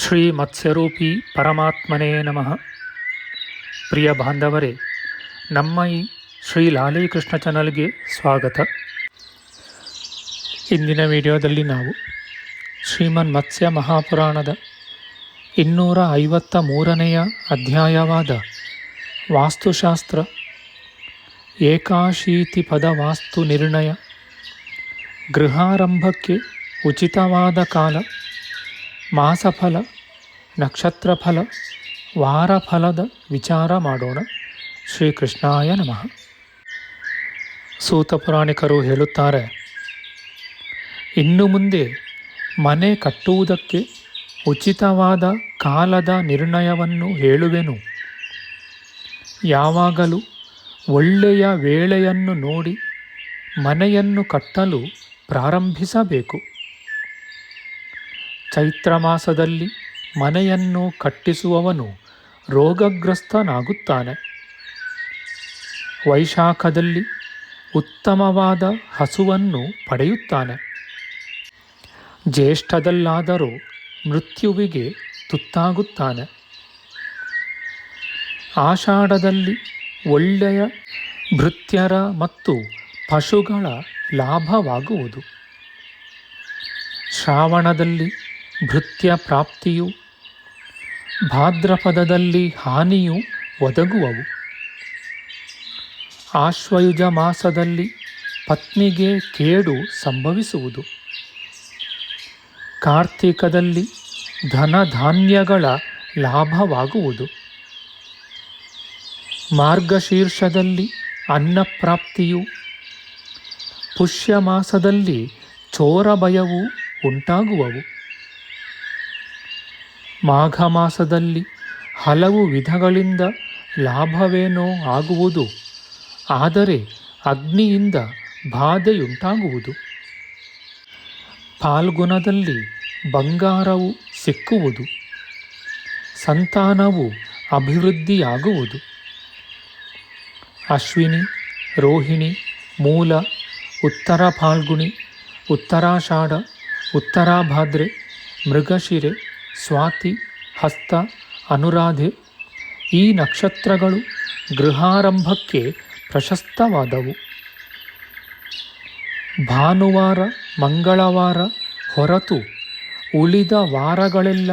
ಶ್ರೀ ಮತ್ಸ್ಯರೂಪಿ ಪರಮಾತ್ಮನೇ ನಮಃ. ಪ್ರಿಯ ಬಾಂಧವರೇ, ನಮ್ಮ ಈ ಶ್ರೀ ಲಾಲೀಕೃಷ್ಣ ಚಾನಲ್ಗೆ ಸ್ವಾಗತ. ಇಂದಿನ ವಿಡಿಯೋದಲ್ಲಿ ನಾವು ಶ್ರೀಮನ್ ಮತ್ಸ್ಯ ಮಹಾಪುರಾಣದ ಇನ್ನೂರ ಐವತ್ತ ಮೂರನೆಯ ಅಧ್ಯಾಯವಾದ ವಾಸ್ತುಶಾಸ್ತ್ರ ಏಕಾಶೀತಿ ಪದ ವಾಸ್ತು ನಿರ್ಣಯ ಗೃಹಾರಂಭಕ್ಕೆ ಉಚಿತವಾದ ಕಾಲ ಮಾಸಫಲ, ನಕ್ಷತ್ರಫಲ, ವಾರಫಲದ ವಿಚಾರ ಮಾಡೋಣ. ಶ್ರೀಕೃಷ್ಣಾಯ ನಮಃ. ಸೂತ ಪುರಾಣಿಕರು ಹೇಳುತ್ತಾರೆ, ಇನ್ನು ಮುಂದೆ ಮನೆ ಕಟ್ಟುವುದಕ್ಕೆ ಉಚಿತವಾದ ಕಾಲದ ನಿರ್ಣಯವನ್ನು ಹೇಳುವೆನು. ಯಾವಾಗಲೂ ಒಳ್ಳೆಯ ವೇಳೆಯನ್ನು ನೋಡಿ ಮನೆಯನ್ನು ಕಟ್ಟಲು ಪ್ರಾರಂಭಿಸಬೇಕು. ಚೈತ್ರ ಮಾಸದಲ್ಲಿ ಮನೆಯನ್ನು ಕಟ್ಟಿಸುವವನು ರೋಗಗ್ರಸ್ತನಾಗುತ್ತಾನೆ. ವೈಶಾಖದಲ್ಲಿ ಉತ್ತಮವಾದ ಹಸುವನ್ನು ಪಡೆಯುತ್ತಾನೆ. ಜ್ಯೇಷ್ಠದಲ್ಲಾದರೂ ಮೃತ್ಯುವಿಗೆ ತುತ್ತಾಗುತ್ತಾನೆ. ಆಷಾಢದಲ್ಲಿ ಒಳ್ಳೆಯ ಭೃತ್ಯರ ಮತ್ತು ಪಶುಗಳ ಲಾಭವಾಗುವುದು. ಶ್ರಾವಣದಲ್ಲಿ ಭೃತ್ಯ ಪ್ರಾಪ್ತಿಯು, ಭಾದ್ರಪದದಲ್ಲಿ ಹಾನಿಯು ಒದಗುವವು. ಆಶ್ವಯುಜ ಮಾಸದಲ್ಲಿ ಪತ್ನಿಗೆ ಕೇಡು ಸಂಭವಿಸುವುದು. ಕಾರ್ತಿಕದಲ್ಲಿ ಧನಧಾನ್ಯಗಳ ಲಾಭವಾಗುವುದು. ಮಾರ್ಗಶೀರ್ಷದಲ್ಲಿ ಅನ್ನಪ್ರಾಪ್ತಿಯು ಪುಷ್ಯ ಮಾಸದಲ್ಲಿ ಚೋರ ಭಯವು ಉಂಟಾಗುವವು. ಮಾಘ ಮಾಸದಲ್ಲಿ ಹಲವು ವಿಧಗಳಿಂದ ಲಾಭವೇನೋ ಆಗುವುದು, ಆದರೆ ಅಗ್ನಿಯಿಂದ ಬಾಧೆಯುಂಟಾಗುವುದು. ಪಾಲ್ಗುಣದಲ್ಲಿ ಬಂಗಾರವು ಸಿಕ್ಕುವುದು, ಸಂತಾನವು ಅಭಿವೃದ್ಧಿಯಾಗುವುದು. ಅಶ್ವಿನಿ, ರೋಹಿಣಿ, ಮೂಲ ಉತ್ತರ ಫಾಲ್ಗುಣಿ ಉತ್ತರಾಷಾಢ, ಉತ್ತರಾಭಾದ್ರೆ, ಮೃಗಶಿರೆ ಸ್ವಾತಿ, ಹಸ್ತ, ಅನುರಾಧೆ ಈ ನಕ್ಷತ್ರಗಳು ಗೃಹಾರಂಭಕ್ಕೆ ಪ್ರಶಸ್ತವಾದವು. ಭಾನುವಾರ, ಮಂಗಳವಾರ ಹೊರತು ಉಳಿದ ವಾರಗಳೆಲ್ಲ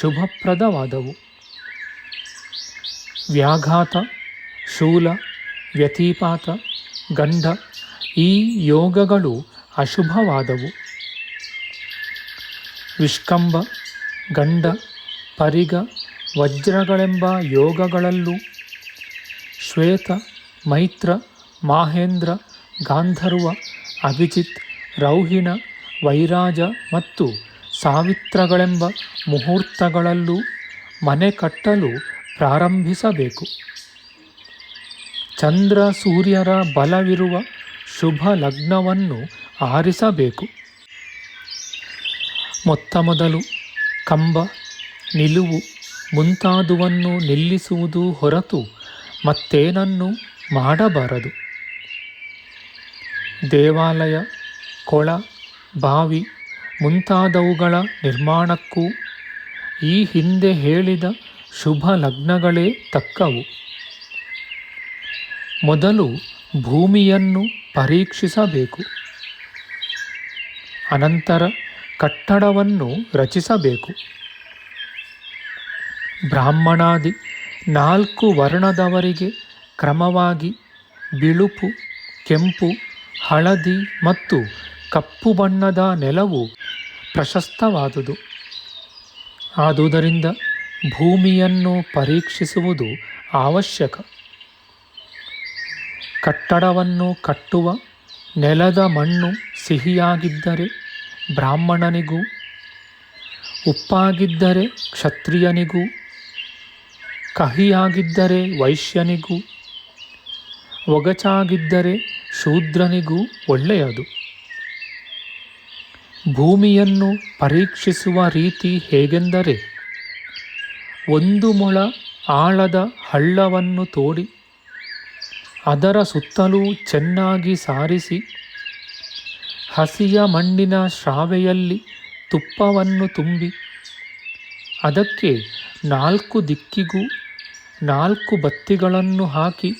ಶುಭಪ್ರದವಾದವು. ವ್ಯಾಘಾತ, ಶೂಲ, ವ್ಯತಿಪಾತ ಗಂಧ ಈ ಯೋಗಗಳು ಅಶುಭವಾದವು. ವಿಷ್ಕಂಬ ಗಂಡ ಪರಿಗ ವಜ್ರಗಳೆಂಬ ಯೋಗಗಳಲ್ಲೂ ಶ್ವೇತ, ಮೈತ್ರ, ಮಾಹೇಂದ್ರ, ಗಾಂಧರ್ವ, ಅಭಿಜಿತ್, ರೌಹಿಣ, ವೈರಾಜ ಮತ್ತು ಸಾವಿತ್ರಗಳೆಂಬ ಮುಹೂರ್ತಗಳಲ್ಲೂ ಮನೆ ಕಟ್ಟಲು ಪ್ರಾರಂಭಿಸಬೇಕು. ಚಂದ್ರ ಸೂರ್ಯರ ಬಲವಿರುವ ಶುಭ ಲಗ್ನವನ್ನು ಆರಿಸಬೇಕು. ಮೊತ್ತ ಮೊದಲು ಕಂಬ, ನಿಲುವು ಮುಂತಾದುವನ್ನು ನಿಲ್ಲಿಸುವುದು ಹೊರತು ಮತ್ತೇನನ್ನು ಮಾಡಬಾರದು. ದೇವಾಲಯ, ಕೊಳ, ಬಾವಿ ಮುಂತಾದವುಗಳ ನಿರ್ಮಾಣಕ್ಕೂ ಈ ಹಿಂದೆ ಹೇಳಿದ ಶುಭ ಲಗ್ನಗಳೇ ತಕ್ಕವು. ಮೊದಲು ಭೂಮಿಯನ್ನು ಪರೀಕ್ಷಿಸಬೇಕು. ಅನಂತರ ಕಟ್ಟಡವನ್ನು ರಚಿಸಬೇಕು. ಬ್ರಾಹ್ಮಣಾದಿ ನಾಲ್ಕು ವರ್ಣದವರಿಗೆ ಕ್ರಮವಾಗಿ ಬಿಳುಪು, ಕೆಂಪು, ಹಳದಿ ಮತ್ತು ಕಪ್ಪು ಬಣ್ಣದ ನೆಲವು ಪ್ರಶಸ್ತವಾದುದು. ಆದುದರಿಂದ ಭೂಮಿಯನ್ನು ಪರೀಕ್ಷಿಸುವುದು ಅವಶ್ಯಕ. ಕಟ್ಟಡವನ್ನು ಕಟ್ಟುವ ನೆಲದ ಮಣ್ಣು ಸಿಹಿಯಾಗಿದ್ದರೆ ಬ್ರಾಹ್ಮಣನಿಗೂ, ಉಪ್ಪಾಗಿದ್ದರೆ ಕ್ಷತ್ರಿಯನಿಗೂ, ಕಹಿಯಾಗಿದ್ದರೆ ವೈಶ್ಯನಿಗೂ, ಒಗಚಾಗಿದ್ದರೆ ಶೂದ್ರನಿಗೂ ಒಳ್ಳೆಯದು. ಭೂಮಿಯನ್ನು ಪರೀಕ್ಷಿಸುವ ರೀತಿ ಹೇಗೆಂದರೆ, ಒಂದು ಮೊಳ ಆಳದ ಹಳ್ಳವನ್ನು ತೋಡಿ, ಅದರ ಸುತ್ತಲೂ ಚೆನ್ನಾಗಿ ಸಾರಿಸಿ ಹಸಿಯ ಮಣ್ಣಿನ ಶ್ರಾವೆಯಲ್ಲಿ ತುಪ್ಪವನ್ನು ತುಂಬಿ, ಅದಕ್ಕೆ ನಾಲ್ಕು ದಿಕ್ಕಿಗೂ ನಾಲ್ಕು ಬತ್ತಿಗಳನ್ನು ಹಾಕಿ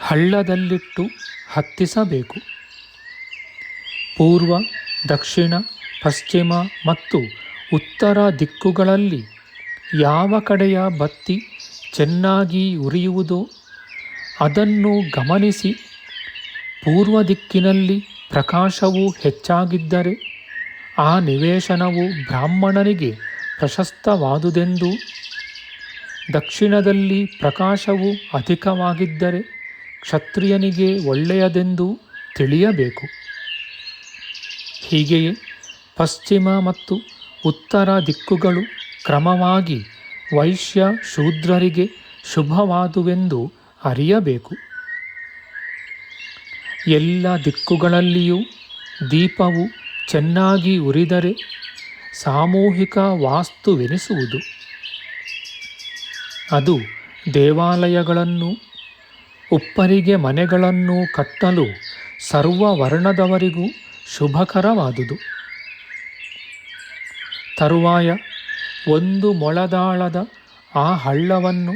ಹಳ್ಳದಲ್ಲಿಟ್ಟು ಹತ್ತಿಸಬೇಕು. ಪೂರ್ವ, ದಕ್ಷಿಣ, ಪಶ್ಚಿಮ ಮತ್ತು ಉತ್ತರ ದಿಕ್ಕುಗಳಲ್ಲಿ ಯಾವ ಕಡೆಯ ಬತ್ತಿ ಚೆನ್ನಾಗಿ ಉರಿಯುವುದೋ ಅದನ್ನು ಗಮನಿಸಿ, ಪೂರ್ವ ದಿಕ್ಕಿನಲ್ಲಿ ಪ್ರಕಾಶವು ಹೆಚ್ಚಾಗಿದ್ದರೆ ಆ ನಿವೇಶನವು ಬ್ರಾಹ್ಮಣನಿಗೆ ಪ್ರಶಸ್ತವಾದುದೆಂದು? ದಕ್ಷಿಣದಲ್ಲಿ ಪ್ರಕಾಶವು ಅಧಿಕವಾಗಿದ್ದರೆ ಕ್ಷತ್ರಿಯನಿಗೆ ಒಳ್ಳೆಯದೆಂದು ತಿಳಿಯಬೇಕು. ಹೀಗೆಯೇ ಪಶ್ಚಿಮ ಮತ್ತು ಉತ್ತರ ದಿಕ್ಕುಗಳು ಕ್ರಮವಾಗಿ ವೈಶ್ಯ ಶೂದ್ರರಿಗೆ ಶುಭವಾದುವೆಂದು ಅರಿಯಬೇಕು. ಎಲ್ಲ ದಿಕ್ಕುಗಳಲ್ಲಿಯೂ ದೀಪವು ಚೆನ್ನಾಗಿ ಉರಿದರೆ ಸಾಮೂಹಿಕ ವಾಸ್ತುವೆನಿಸುವುದು. ಅದು ದೇವಾಲಯಗಳನ್ನು, ಉಪ್ಪರಿಗೆ ಮನೆಗಳನ್ನು ಕಟ್ಟಲು ಸರ್ವ ವರ್ಣದವರಿಗೂ ಶುಭಕರವಾದುದು. ತರುವಾಯ ಒಂದು ಮೊಳದಾಳದ ಆ ಹಳ್ಳವನ್ನು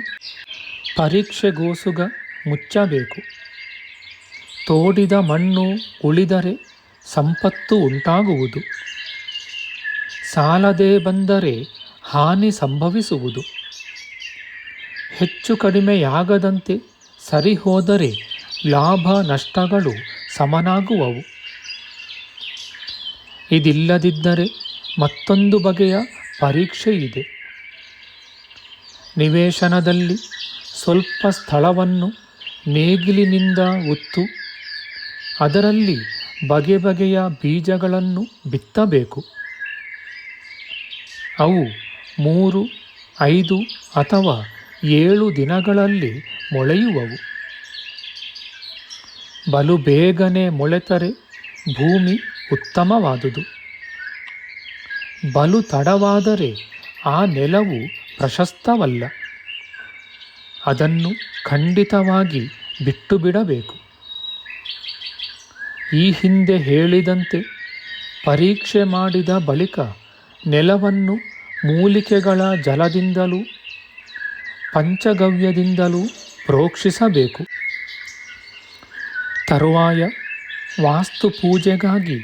ಪರೀಕ್ಷೆಗೋಸುಗ ಮುಚ್ಚಬೇಕು. ತೋಡಿದ ಮಣ್ಣು ಉಳಿದರೆ ಸಂಪತ್ತು ಉಂಟಾಗುವುದು. ಸಾಲದೆ ಬಂದರೆ ಹಾನಿ ಸಂಭವಿಸುವುದು. ಹೆಚ್ಚು ಕಡಿಮೆಯಾಗದಂತೆ ಸರಿಹೋದರೆ ಲಾಭ ನಷ್ಟಗಳು ಸಮನಾಗುವವು. ಇದಿಲ್ಲದಿದ್ದರೆ ಮತ್ತೊಂದು ಬಗೆಯ ಪರೀಕ್ಷೆ ಇದೆ. ನಿವೇಶನದಲ್ಲಿ ಸ್ವಲ್ಪ ಸ್ಥಳವನ್ನು ನೇಗಿಲಿನಿಂದ ಉತ್ತು ಅದರಲ್ಲಿ ಬಗೆ ಬಗೆಯ ಬೀಜಗಳನ್ನು ಬಿತ್ತಬೇಕು. ಅವು ಮೂರು, ಐದು ಅಥವಾ ಏಳು ದಿನಗಳಲ್ಲಿ ಮೊಳೆಯುವವು. ಬಲು ಬೇಗನೆ ಮೊಳೆತರೆ ಭೂಮಿ ಉತ್ತಮವಾದುದು. ಬಲು ತಡವಾದರೆ ಆ ನೆಲವು ಪ್ರಶಸ್ತವಲ್ಲ. ಅದನ್ನು ಖಂಡಿತವಾಗಿ ಬಿಟ್ಟು ಬಿಡಬೇಕು. ಈ ಹಿಂದೆ ಹೇಳಿದಂತೆ ಪರೀಕ್ಷೆ ಮಾಡಿದ ಬಳಿಕ ನೆಲವನ್ನು ಮೂಲಿಕೆಗಳ ಜಲದಿಂದಲೂ, ಪಂಚಗವ್ಯದಿಂದಲೂ ಪ್ರೋಕ್ಷಿಸಬೇಕು. ತರುವಾಯ ವಾಸ್ತು ಪೂಜೆಗಾಗಿ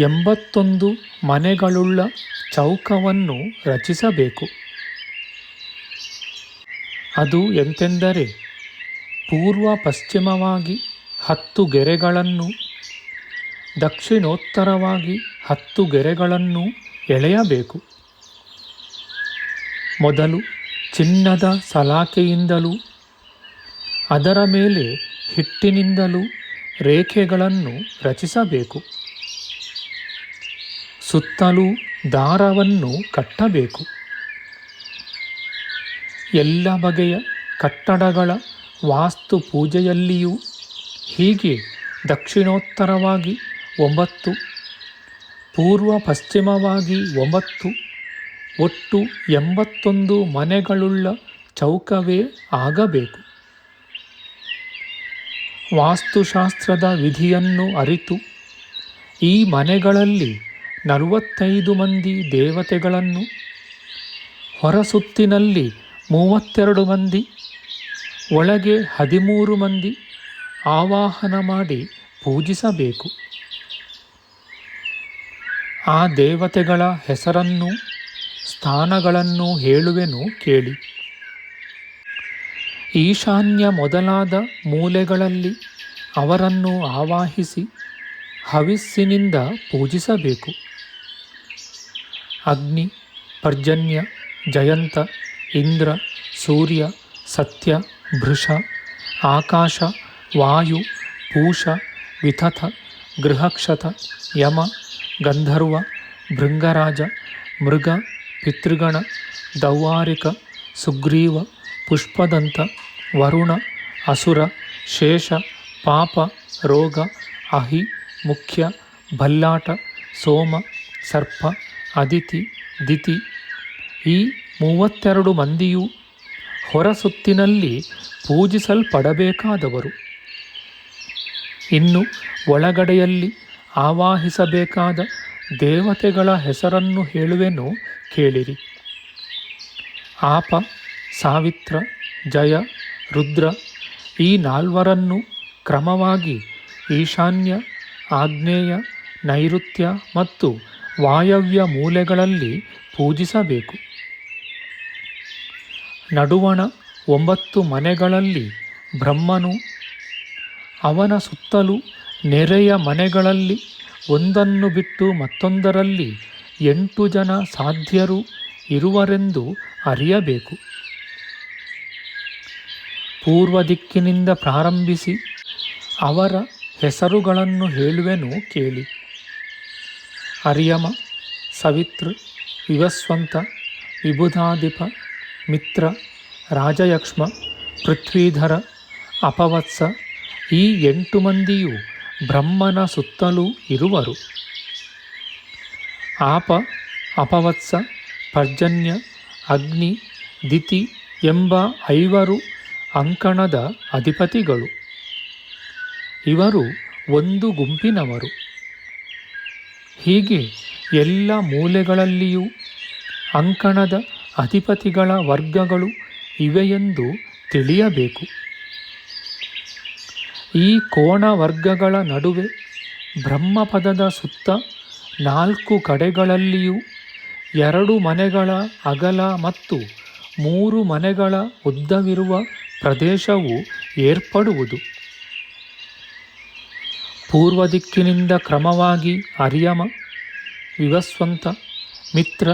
ಎಂಬತ್ತೊಂದು ಮನೆಗಳುಳ್ಳ ಚೌಕವನ್ನು ರಚಿಸಬೇಕು. ಅದು ಎಂತೆಂದರೆ ಪೂರ್ವ ಪಶ್ಚಿಮವಾಗಿ ಹತ್ತು ಗೆರೆಗಳನ್ನು ದಕ್ಷಿಣೋತ್ತರವಾಗಿ ಹತ್ತು ಗೆರೆಗಳನ್ನು ಎಳೆಯಬೇಕು. ಮೊದಲು ಚಿನ್ನದ ಸಲಾಕೆಯಿಂದಲೂ, ಅದರ ಮೇಲೆ ಹಿಟ್ಟಿನಿಂದಲೂ ರೇಖೆಗಳನ್ನು ರಚಿಸಬೇಕು. ಸುತ್ತಲೂ ದಾರವನ್ನು ಕಟ್ಟಬೇಕು. ಎಲ್ಲ ಬಗೆಯ ಕಟ್ಟಡಗಳ ವಾಸ್ತು ಪೂಜೆಯಲ್ಲಿಯೂ ಹೀಗೆ ದಕ್ಷಿಣೋತ್ತರವಾಗಿ ಒಂಬತ್ತು. ಪೂರ್ವ ಪಶ್ಚಿಮವಾಗಿ ಒಂಬತ್ತು. ಒಟ್ಟು ಎಂಬತ್ತೊಂದು ಮನೆಗಳುಳ್ಳ ಚೌಕವೇ ಆಗಬೇಕು. ವಾಸ್ತುಶಾಸ್ತ್ರದ ವಿಧಿಯನ್ನು ಅರಿತು ಈ ಮನೆಗಳಲ್ಲಿ ನಲವತ್ತೈದು ಮಂದಿ ದೇವತೆಗಳನ್ನು, ಹೊರಸುತ್ತಿನಲ್ಲಿ ಮೂವತ್ತೆರಡು ಮಂದಿ, ಒಳಗೆ ಹದಿಮೂರು ಮಂದಿ ಆವಾಹನ ಮಾಡಿ ಪೂಜಿಸಬೇಕು. ಆ ದೇವತೆಗಳ ಹೆಸರನ್ನು ಸ್ಥಾನಗಳನ್ನು ಹೇಳುವೆನು ಕೇಳಿ. ಈಶಾನ್ಯ ಮೊದಲಾದ ಮೂಲೆಗಳಲ್ಲಿ ಅವರನ್ನು ಆವಾಹಿಸಿ ಹವಿಸ್ಸಿನಿಂದ ಪೂಜಿಸಬೇಕು. ಅಗ್ನಿ, ಪರ್ಜನ್ಯ, ಜಯಂತ, ಇಂದ್ರ, ಸೂರ್ಯ, ಸತ್ಯ, ಭೃಷ, ಆಕಾಶ, ವಾಯು, ಪೂಷ ವಿಥಥ ಗೃಹಕ್ಷತ, ಯಮ ಗಂಧರ್ವ, ಭೃಂಗರಾಜ, ಮೃಗ, ಪಿತೃಗಣ ದೌವಾರಿಕ ಸುಗ್ರೀವ, ಪುಷ್ಪದಂತ, ವರುಣ, ಅಸುರ, ಶೇಷ, ಪಾಪ, ರೋಗ, ಅಹಿ, ಮುಖ್ಯ, ಭಲ್ಲಾಟ, ಸೋಮ, ಸರ್ಪ, ಅದಿತಿ, ದಿತಿ. ಈ ಮೂವತ್ತೆರಡು ಮಂದಿಯೂ ಹೊರಸುತ್ತಿನಲ್ಲಿ ಪೂಜಿಸಲ್ಪಡಬೇಕಾದವರು. ಇನ್ನು ಒಳಗಡೆಯಲ್ಲಿ ಆವಾಹಿಸಬೇಕಾದ ದೇವತೆಗಳ ಹೆಸರನ್ನು ಹೇಳುವೆನು ಕೇಳಿರಿ. ಆಪ, ಸಾವಿತ್ರ, ಜಯ, ರುದ್ರ ಈ ನಾಲ್ವರನ್ನು ಕ್ರಮವಾಗಿ ಈಶಾನ್ಯ, ಆಗ್ನೇಯ, ನೈಋತ್ಯ ಮತ್ತು ವಾಯವ್ಯ ಮೂಲೆಗಳಲ್ಲಿ ಪೂಜಿಸಬೇಕು. ನಡುವಣ ಒಂಬತ್ತು ಮನೆಗಳಲ್ಲಿ ಬ್ರಹ್ಮನು ಅವನ ಸುತ್ತಲೂ ನೆರೆಯ ಮನೆಗಳಲ್ಲಿ ಒಂದನ್ನು ಬಿಟ್ಟು ಮತ್ತೊಂದರಲ್ಲಿ ಎಂಟು ಜನ ಸಾಧ್ಯರು ಇರುವರೆಂದು ಅರಿಯಬೇಕು. ಪೂರ್ವ ದಿಕ್ಕಿನಿಂದ ಪ್ರಾರಂಭಿಸಿ ಅವರ ಹೆಸರುಗಳನ್ನು ಹೇಳುವೆನು ಕೇಳಿ. ಅರಿಯಮ ಸವಿತೃ ವಿವಸ್ವಂತ, ವಿಬುಧಾಧಿಪ, ಮಿತ್ರ ರಾಜಯಕ್ಷ್ಮ ಪೃಥ್ವೀಧರ, ಅಪವತ್ಸ ಈ ಎಂಟು ಮಂದಿಯು ಬ್ರಹ್ಮನ ಸುತ್ತಲೂ ಇರುವರು. ಆಪ, ಅಪವತ್ಸ, ಪರ್ಜನ್ಯ, ಅಗ್ನಿ, ದಿತಿ ಎಂಬ ಐವರು ಅಂಕಣದ ಅಧಿಪತಿಗಳು. ಇವರು ಒಂದು ಗುಂಪಿನವರು. ಹೀಗೆ ಎಲ್ಲ ಮೂಲೆಗಳಲ್ಲಿಯೂ ಅಂಕಣದ ಅಧಿಪತಿಗಳ ವರ್ಗಗಳು ಇವೆಯೆಂದು ತಿಳಿಯಬೇಕು. ಈ ಕೋಣ ವರ್ಗಗಳ ನಡುವೆ ಬ್ರಹ್ಮಪದದ ಸುತ್ತ ನಾಲ್ಕು ಕಡೆಗಳಲ್ಲಿಯೂ ಎರಡು ಮನೆಗಳ ಅಗಲ ಮತ್ತು ಮೂರು ಮನೆಗಳ ಉದ್ದವಿರುವ ಪ್ರದೇಶವು ಏರ್ಪಡುವುದು. ಪೂರ್ವ ದಿಕ್ಕಿನಿಂದ ಕ್ರಮವಾಗಿ ಅರ್ಯಮ, ವಿವಸ್ವಂತ, ಮಿತ್ರ,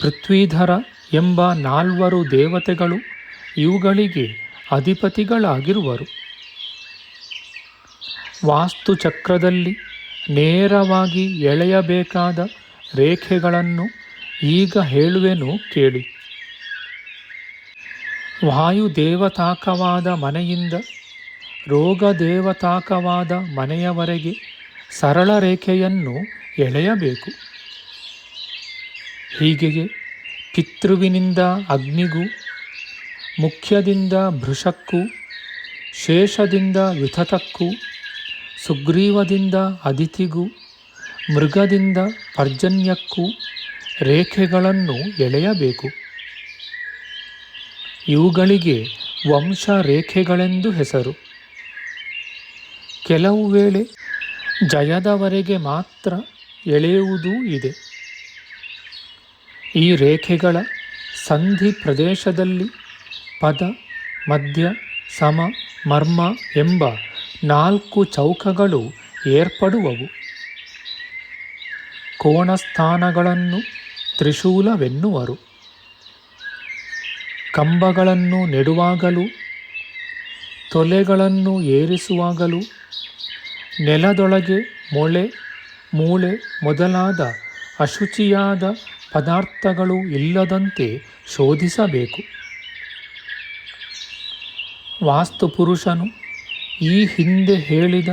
ಪೃಥ್ವೀಧರ ಎಂಬ ನಾಲ್ವರು ದೇವತೆಗಳು ಇವುಗಳಿಗೆ ಅಧಿಪತಿಗಳಾಗಿರುವರು. ವಾಸ್ತುಚಕ್ರದಲ್ಲಿ ನೇರವಾಗಿ ಎಳೆಯಬೇಕಾದ ರೇಖೆಗಳನ್ನು ಈಗ ಹೇಳುವೆನು ಕೇಳಿ. ವಾಯುದೇವತಾಕವಾದ ಮನೆಯಿಂದ ರೋಗದೇವತಾಕವಾದ ಮನೆಯವರೆಗೆ ಸರಳ ರೇಖೆಯನ್ನು ಎಳೆಯಬೇಕು. ಹೀಗೆಯೇ ಪಿತೃವಿನಿಂದ ಅಗ್ನಿಗೂ, ಮುಖ್ಯದಿಂದ ಭೃಷಕ್ಕೂ ಶೇಷದಿಂದ ವಿಥತಕ್ಕೂ ಸುಗ್ರೀವದಿಂದ ಅದಿತಿಗೂ, ಮೃಗದಿಂದ ಪರ್ಜನ್ಯಕ್ಕೂ ರೇಖೆಗಳನ್ನು ಎಳೆಯಬೇಕು. ಇವುಗಳಿಗೆ ವಂಶ ರೇಖೆಗಳೆಂದು ಹೆಸರು. ಕೆಲವು ವೇಳೆ ಜಯದವರೆಗೆ ಮಾತ್ರ ಎಳೆಯುವುದೂ ಇದೆ. ಈ ರೇಖೆಗಳ ಸಂಧಿ ಪ್ರದೇಶದಲ್ಲಿ ಪದ, ಮಧ್ಯ, ಸಮ, ಮರ್ಮ ಎಂಬ ನಾಲ್ಕು ಚೌಕಗಳು ಏರ್ಪಡುವವು. ಕೋಣಸ್ಥಾನಗಳನ್ನು ತ್ರಿಶೂಲವೆನ್ನುವರು. ಕಂಬಗಳನ್ನು ನೆಡುವಾಗಲೂ, ತೊಲೆಗಳನ್ನು ಏರಿಸುವಾಗಲೂ, ನೆಲದೊಳಗೆ ಮೊಳೆ, ಮೂಳೆ ಮೊದಲಾದ ಅಶುಚಿಯಾದ ಪದಾರ್ಥಗಳು ಇಲ್ಲದಂತೆ ಶೋಧಿಸಬೇಕು. ವಾಸ್ತುಪುರುಷನು ಈ ಹಿಂದೆ ಹೇಳಿದ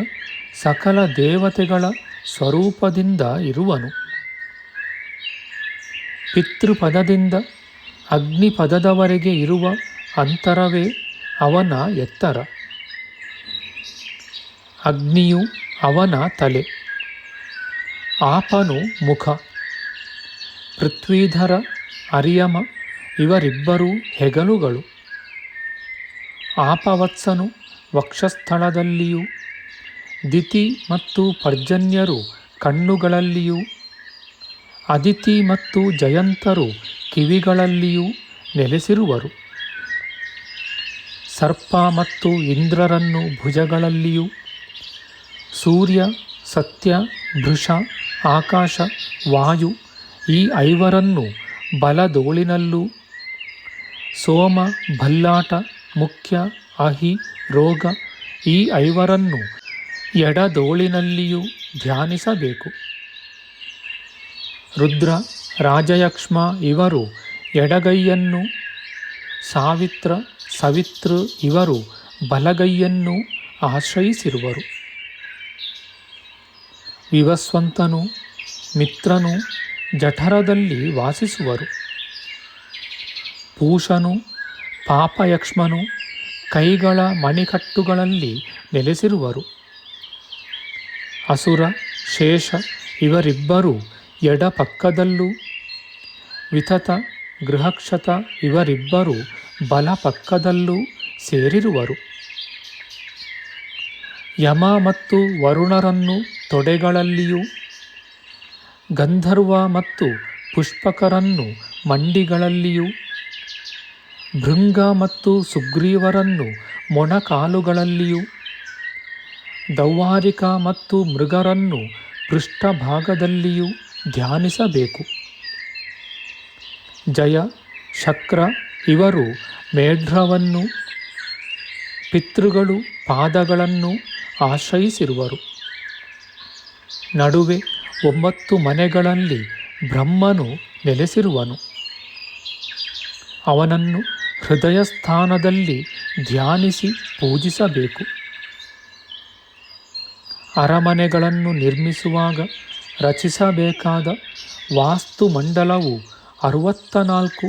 ಸಕಲ ದೇವತೆಗಳ ಸ್ವರೂಪದಿಂದ ಇರುವನು. ಪಿತೃಪದದಿಂದ ಅಗ್ನಿಪದದವರೆಗೆ ಇರುವ ಅಂತರವೇ ಅವನ ಎತ್ತರ. ಅಗ್ನಿಯು ಅವನ ತಲೆ. ಆಪನು ಮುಖ. ಪೃಥ್ವೀಧರ, ಅರಿಯಮ ಇವರಿಬ್ಬರೂ ಹೆಗಲುಗಳು. ಆಪವತ್ಸನು ವಕ್ಷಸ್ಥಳದಲ್ಲಿಯೂ, ದಿತಿ ಮತ್ತು ಪರ್ಜನ್ಯರು ಕಣ್ಣುಗಳಲ್ಲಿಯೂ, ಅದಿತಿ ಮತ್ತು ಜಯಂತರು ಕಿವಿಗಳಲ್ಲಿಯೂ ನೆಲೆಸಿರುವರು. ಸರ್ಪ ಮತ್ತು ಇಂದ್ರರನ್ನು ಭುಜಗಳಲ್ಲಿಯೂ, ಸೂರ್ಯ, ಸತ್ಯ, ಭೃಷ, ಆಕಾಶ, ವಾಯು ಈ ಐವರನ್ನು ಬಲದೋಳಿನಲ್ಲೂ, ಸೋಮ, ಭಲ್ಲಾಟ, ಮುಖ್ಯ, ಅಹಿ ರೋಗ ಈ ಐವರನ್ನು ಎಡದೋಳಿನಲ್ಲಿಯೂ ಧ್ಯಾನಿಸಬೇಕು. ರುದ್ರ ರಾಜಯಕ್ಷ್ಮ ಇವರು ಎಡಗೈಯನ್ನು, ಸಾವಿತ್ರ ಸವಿತೃ ಇವರು ಬಲಗೈಯನ್ನು ಆಶ್ರಯಿಸಿರುವರು. ವಿವಸ್ವಂತನು, ಮಿತ್ರನು, ಜಠರದಲ್ಲಿ ವಾಸಿಸುವರು. ಪೂಷನು ಪಾಪಯಕ್ಷ್ಮನು ಕೈಗಳ ಮಣಿಕಟ್ಟುಗಳಲ್ಲಿ ನೆಲೆಸಿರುವರು. ಅಸುರ, ಶೇಷ ಇವರಿಬ್ಬರೂ ಎಡ ಪಕ್ಕದಲ್ಲೂ ವಿತತ, ಗೃಹಕ್ಷತ ಇವರಿಬ್ಬರು ಬಲ ಪಕ್ಕದಲ್ಲೂ ಸೇರಿರುವರು. ಯಮ ಮತ್ತು ವರುಣರನ್ನು ತೊಡೆಗಳಲ್ಲಿಯೂ, ಗಂಧರ್ವ ಮತ್ತು ಪುಷ್ಪಕರನ್ನು ಮಂಡಿಗಳಲ್ಲಿಯೂ ಭೃಂಗ ಮತ್ತು ಸುಗ್ರೀವರನ್ನು ಮೊಣಕಾಲುಗಳಲ್ಲಿಯೂ ದೌವಾರಿಕ ಮತ್ತು ಮೃಗರನ್ನು ಪೃಷ್ಠಭಾಗದಲ್ಲಿಯೂ ಧ್ಯಾನಿಸಬೇಕು. ಜಯ, ಶಕ್ರ ಇವರು ಮೇಢ್ರವನ್ನು, ಪಿತೃಗಳು ಪಾದಗಳನ್ನು ಆಶ್ರಯಿಸಿರುವರು. ನಡುವೆ ಒಂಬತ್ತು ಮನೆಗಳಲ್ಲಿ ಬ್ರಹ್ಮನು ನೆಲೆಸಿರುವನು. ಅವನನ್ನು ಹೃದಯ ಸ್ಥಾನದಲ್ಲಿ ಧ್ಯಾನಿಸಿ ಪೂಜಿಸಬೇಕು. ಅರಮನೆಗಳನ್ನು ನಿರ್ಮಿಸುವಾಗ ರಚಿಸಬೇಕಾದ ವಾಸ್ತುಮಂಡಲವು ಅರುವತ್ತ ನಾಲ್ಕು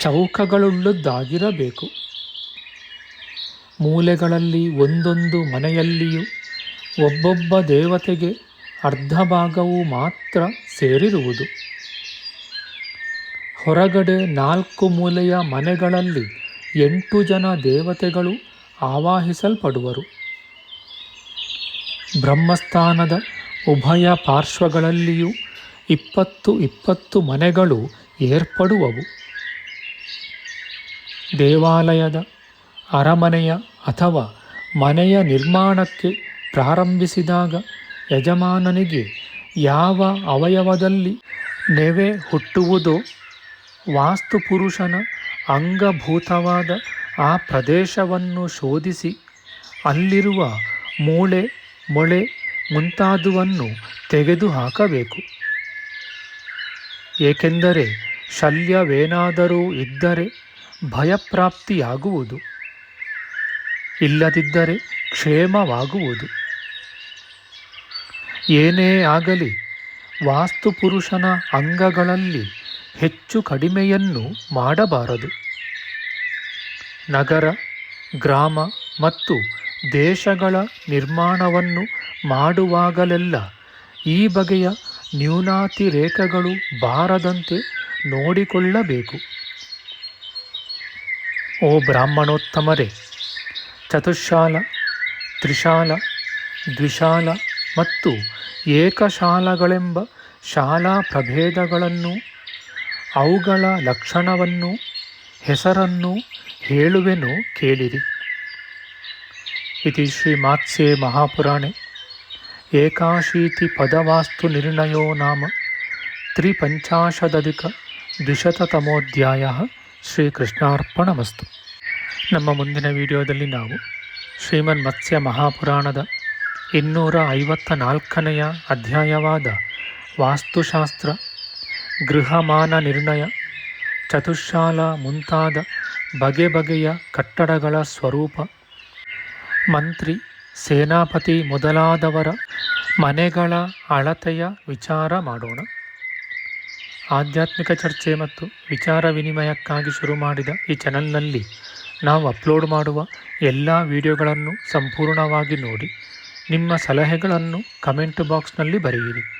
ಚೌಕಗಳುಳ್ಳದ್ದಾಗಿರಬೇಕು. ಮೂಲೆಗಳಲ್ಲಿ ಒಂದೊಂದು ಮನೆಯಲ್ಲಿಯೂ ಒಬ್ಬೊಬ್ಬ ದೇವತೆಗೆ ಅರ್ಧ ಭಾಗವು ಮಾತ್ರ ಸೇರಿರುವುದು. ಹೊರಗಡೆ ನಾಲ್ಕು ಮೂಲೆಯ ಮನೆಗಳಲ್ಲಿ ಎಂಟು ಜನ ದೇವತೆಗಳು ಆವಾಹಿಸಲ್ಪಡುವರು. ಬ್ರಹ್ಮಸ್ಥಾನದ ಉಭಯ ಪಾರ್ಶ್ವಗಳಲ್ಲಿಯೂ ಇಪ್ಪತ್ತು ಇಪ್ಪತ್ತು ಮನೆಗಳು ಏರ್ಪಡುವವು. ದೇವಾಲಯದ ಅರಮನೆಯ ಅಥವಾ ಮನೆಯ ನಿರ್ಮಾಣಕ್ಕೆ ಪ್ರಾರಂಭಿಸಿದಾಗ ಯಜಮಾನನಿಗೆ ಯಾವ ಅವಯವದಲ್ಲಿ ನೆವೆ ಹುಟ್ಟುವುದೋ ವಾಸ್ತುಪುರುಷನ ಅಂಗಭೂತವಾದ ಆ ಪ್ರದೇಶವನ್ನು ಶೋಧಿಸಿ ಅಲ್ಲಿರುವ ಮೂಳೆ, ಮೊಳೆ ಮುಂತಾದುವನ್ನು ತೆಗೆದುಹಾಕಬೇಕು. ಏಕೆಂದರೆ ಶಲ್ಯವೇನಾದರೂ ಇದ್ದರೆ ಭಯಪ್ರಾಪ್ತಿಯಾಗುವುದು, ಇಲ್ಲದಿದ್ದರೆ ಕ್ಷೇಮವಾಗುವುದು. ಏನೇ ಆಗಲಿ ವಾಸ್ತುಪುರುಷನ ಅಂಗಗಳಲ್ಲಿ ಹೆಚ್ಚು ಕಡಿಮೆಯನ್ನು ಮಾಡಬಾರದು. ನಗರ, ಗ್ರಾಮ ಮತ್ತು ದೇಶಗಳ ನಿರ್ಮಾಣವನ್ನು ಮಾಡುವಾಗಲೆಲ್ಲ ಈ ಬಗೆಯ ನ್ಯೂನಾತಿರೇಕಗಳು ಬಾರದಂತೆ ನೋಡಿಕೊಳ್ಳಬೇಕು. ಓ ಬ್ರಾಹ್ಮಣೋತ್ತಮರೇ, ಚತುಶಾಲ, ತ್ರಿಶಾಲ, ದ್ವಿಶಾಲ ಮತ್ತು ಏಕಶಾಲಗಳೆಂಬ ಶಾಲಾ ಪ್ರಭೇದಗಳನ್ನು ಅವುಗಳ ಲಕ್ಷಣವನ್ನು ಹೆಸರನ್ನು ಹೇಳುವೆನು ಕೇಳಿರಿ. ಇತಿ ಶ್ರೀಮಾತ್ಸ್ಯೆ ಮಹಾಪುರಾಣೆ. ಏಕಾಶೀತಿ ಪದವಾಸ್ತು ನಿರ್ಣಯೋ ನಾಮ. ತ್ರಿಪಂಚಾಶದಧಿಕ ದ್ವಿಶತತಮೋಧ್ಯಾಯ ಶ್ರೀಕೃಷ್ಣಾರ್ಪಣಮಸ್ತು. ನಮ್ಮ ಮುಂದಿನ ವಿಡಿಯೋದಲ್ಲಿ ನಾವು ಶ್ರೀಮನ್ ಮತ್ಸ್ಯ ಮಹಾಪುರಾಣದ ಇನ್ನೂರ ಐವತ್ತ ನಾಲ್ಕನೆಯ ಅಧ್ಯಾಯವಾದ ವಾಸ್ತುಶಾಸ್ತ್ರ ಗೃಹಮಾನ ನಿರ್ಣಯ, ಚತುಶಾಲ ಮುಂತಾದ ಬಗೆ ಬಗೆಯ ಕಟ್ಟಡಗಳ ಸ್ವರೂಪ, ಮಂತ್ರಿ, ಸೇನಾಪತಿ ಮೊದಲಾದವರ ಮನೆಗಳ ಅಳತೆಯ ವಿಚಾರ ಮಾಡೋಣ. ಆಧ್ಯಾತ್ಮಿಕ ಚರ್ಚೆ ಮತ್ತು ವಿಚಾರ ವಿನಿಮಯಕ್ಕಾಗಿ ಶುರು ಮಾಡಿದ ಈ ಚಾನಲ್ನಲ್ಲಿ ನಾವು ಅಪ್ಲೋಡ್ ಮಾಡುವ ಎಲ್ಲ ವಿಡಿಯೋಗಳನ್ನು ಸಂಪೂರ್ಣವಾಗಿ ನೋಡಿ. ನಿಮ್ಮ ಸಲಹೆಗಳನ್ನು ಕಮೆಂಟ್ ಬಾಕ್ಸ್ನಲ್ಲಿ ಬರೆಯಿರಿ.